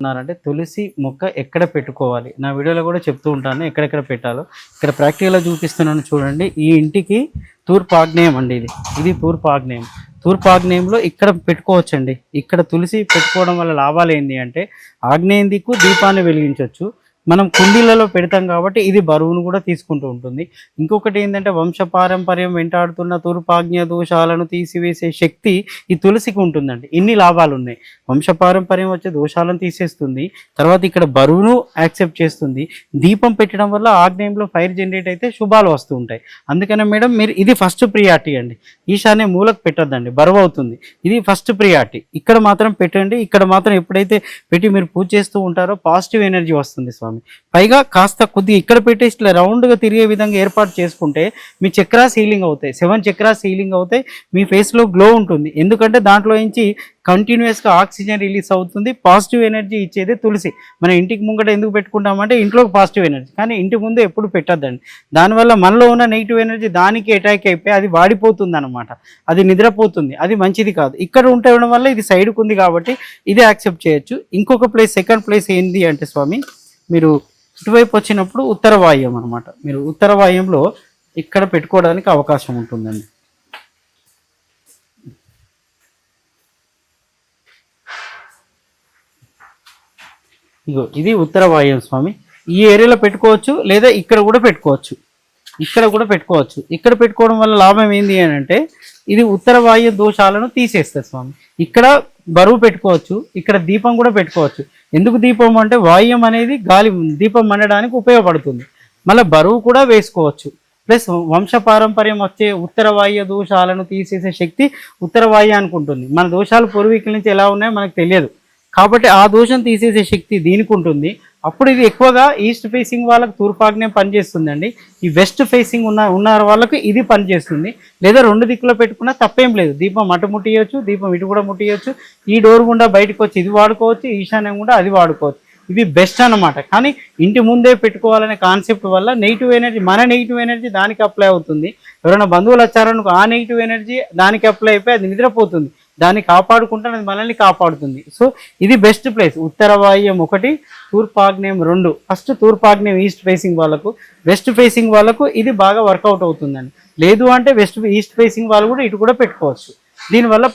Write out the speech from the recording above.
ఉన్నారంటే తులసి మొక్క ఎక్కడ పెట్టుకోవాలి? నా వీడియోలో కూడా చెప్తూ ఉంటాను ఎక్కడెక్కడ పెట్టాలో. ఇక్కడ ప్రాక్టికల్గా చూపిస్తున్నాను చూడండి. ఈ ఇంటికి తూర్పు ఆగ్నేయం అండి ఇది. ఇది తూర్పు ఆగ్నేయం తూర్పు ఆగ్నేయంలో ఇక్కడ పెట్టుకోవచ్చండి. ఇక్కడ తులసి పెట్టుకోవడం వల్ల లాభాలు ఏంటి అంటే ఆగ్నేయం దిక్కు దీపాన్ని వెలిగించవచ్చు మనం కుండీలలో పెడతాం కాబట్టి ఇది బరువును కూడా తీసుకుంటూ ఉంటుంది. ఇంకొకటి ఏంటంటే వంశపారంపర్యం వెంటాడుతున్న తూర్పాజ్ఞ దోషాలను తీసివేసే శక్తి ఈ తులసికి ఉంటుందండి. ఇన్ని లాభాలు ఉన్నాయి వంశపారంపర్యం వచ్చే దోషాలను తీసేస్తుంది. తర్వాత ఇక్కడ బరువును యాక్సెప్ట్ చేస్తుంది. దీపం పెట్టడం వల్ల ఆగ్నేయంలో ఫైర్ జనరేట్ అయితే శుభాలు వస్తూ ఉంటాయి. అందుకనే మేడం మీరు ఇది ఫస్ట్ ప్రియారిటీ అండి. ఈశాన్య మూలకు పెట్టద్దండి. బరువు అవుతుంది. ఇది ఫస్ట్ ప్రియారిటీ. ఇక్కడ మాత్రం పెట్టండి. ఇక్కడ మాత్రం ఎప్పుడైతే పెట్టి మీరు పూజ చేస్తూ ఉంటారో పాజిటివ్ ఎనర్జీ వస్తుంది స్వామి. పైగా కాస్త కొద్దిగా ఇక్కడ పెట్టేసి ఇట్లా రౌండ్గా తిరిగే విధంగా ఏర్పాటు చేసుకుంటే మీ చక్రాస్ హీలింగ్ అవుతాయి. సెవెన్ చక్రాస్ హీలింగ్ అవుతాయి. మీ ఫేస్లో గ్లో ఉంటుంది. ఎందుకంటే దాంట్లో నుంచి కంటిన్యూస్గా ఆక్సిజన్ రిలీజ్ అవుతుంది. పాజిటివ్ ఎనర్జీ ఇచ్చేది తులసి. మన ఇంటికి ముంగట ఎందుకు పెట్టుకుంటామంటే ఇంట్లోకి పాజిటివ్ ఎనర్జీ కానీ ఇంటి ముందు ఎప్పుడు పెట్టద్దండి. దానివల్ల మనలో ఉన్న నెగిటివ్ ఎనర్జీ దానికి అటాక్ అయిపోయి అది వాడిపోతుంది అనమాట అది నిద్రపోతుంది. అది మంచిది కాదు. ఇక్కడ ఉండడం వల్ల ఇది సైడ్కు ఉంది కాబట్టి ఇది యాక్సెప్ట్ చేయొచ్చు. ఇంకొక ప్లేస్ సెకండ్ ప్లేస్ ఏంది అంటే స్వామి? మీరు ఇటువైపు వచ్చినప్పుడు ఉత్తర వాయుం అనమాట మీరు ఉత్తర వాయుంలో ఇక్కడ పెట్టుకోవడానికి అవకాశం ఉంటుందండి. ఇగో ఇది ఉత్తర వాయుం స్వామి. ఈ ఏరియాలో పెట్టుకోవచ్చు లేదా ఇక్కడ కూడా పెట్టుకోవచ్చు. ఇక్కడ కూడా పెట్టుకోవచ్చు. ఇక్కడ పెట్టుకోవడం వల్ల లాభం ఏంది అని అంటే ఇది ఉత్తర వాయు దోషాలను తీసేస్తుంది స్వామి. ఇక్కడ బరువు పెట్టుకోవచ్చు ఇక్కడ దీపం కూడా పెట్టుకోవచ్చు. ఎందుకు దీపం అంటే వాయుం అనేది గాలి దీపం మండడానికి ఉపయోగపడుతుంది. మళ్ళీ బరువు కూడా వేసుకోవచ్చు. ప్లస్ వంశపారంపర్యం వచ్చే ఉత్తర వాయు దోషాలను తీసేసే శక్తి ఉత్తర వాయు అనుకుంటుంది మన దోషాలు పూర్వీకుల నుంచి ఎలా ఉన్నాయో మనకు తెలియదు. కాబట్టి ఆ దోషం తీసేసే శక్తి దీనికి ఉంటుంది. అప్పుడు ఇది ఎక్కువగా ఈస్ట్ ఫేసింగ్ వాళ్ళకు తూర్పాగ్నే పనిచేస్తుందండి. ఈ వెస్ట్ ఫేసింగ్ ఉన్న ఉన్న వాళ్ళకి ఇది పనిచేస్తుంది. లేదా రెండు దిక్కులో పెట్టుకున్నా తప్పేం లేదు. దీపం అటు ముట్టియొచ్చు దీపం ఇటు కూడా ముట్టియొచ్చు. ఈ డోర్ గుండా బయటకు వచ్చి ఇది వాడుకోవచ్చు ఈశాన్యం కూడా అది వాడుకోవచ్చు. ఇవి బెస్ట్ అన్నమాట. కానీ ఇంటి ముందే పెట్టుకోవాలనే కాన్సెప్ట్ వల్ల నెగిటివ్ ఎనర్జీ మన నెగిటివ్ ఎనర్జీ దానికి అప్లై అవుతుంది. ఎవరైనా బంధువులు వచ్చారనుకో ఆ నెగిటివ్ ఎనర్జీ దానికి అప్లై అయిపోయి అది నిద్రపోతుంది. దాన్ని కాపాడుకుంటే అది మనల్ని కాపాడుతుంది. సో ఇది బెస్ట్ ప్లేస్ ఉత్తర వాయుం ఒకటి తూర్పాగ్నేయం రెండు. ఫస్ట్ తూర్పాగ్నేయం ఈస్ట్ ఫేసింగ్ వాళ్ళకు. వెస్ట్ ఫేసింగ్ వాళ్ళకు ఇది బాగా వర్కౌట్ అవుతుందండి. లేదు అంటే వెస్ట్ ఈస్ట్ ఫేసింగ్ వాళ్ళు కూడా ఇటు కూడా పెట్టుకోవచ్చు. దీనివల్ల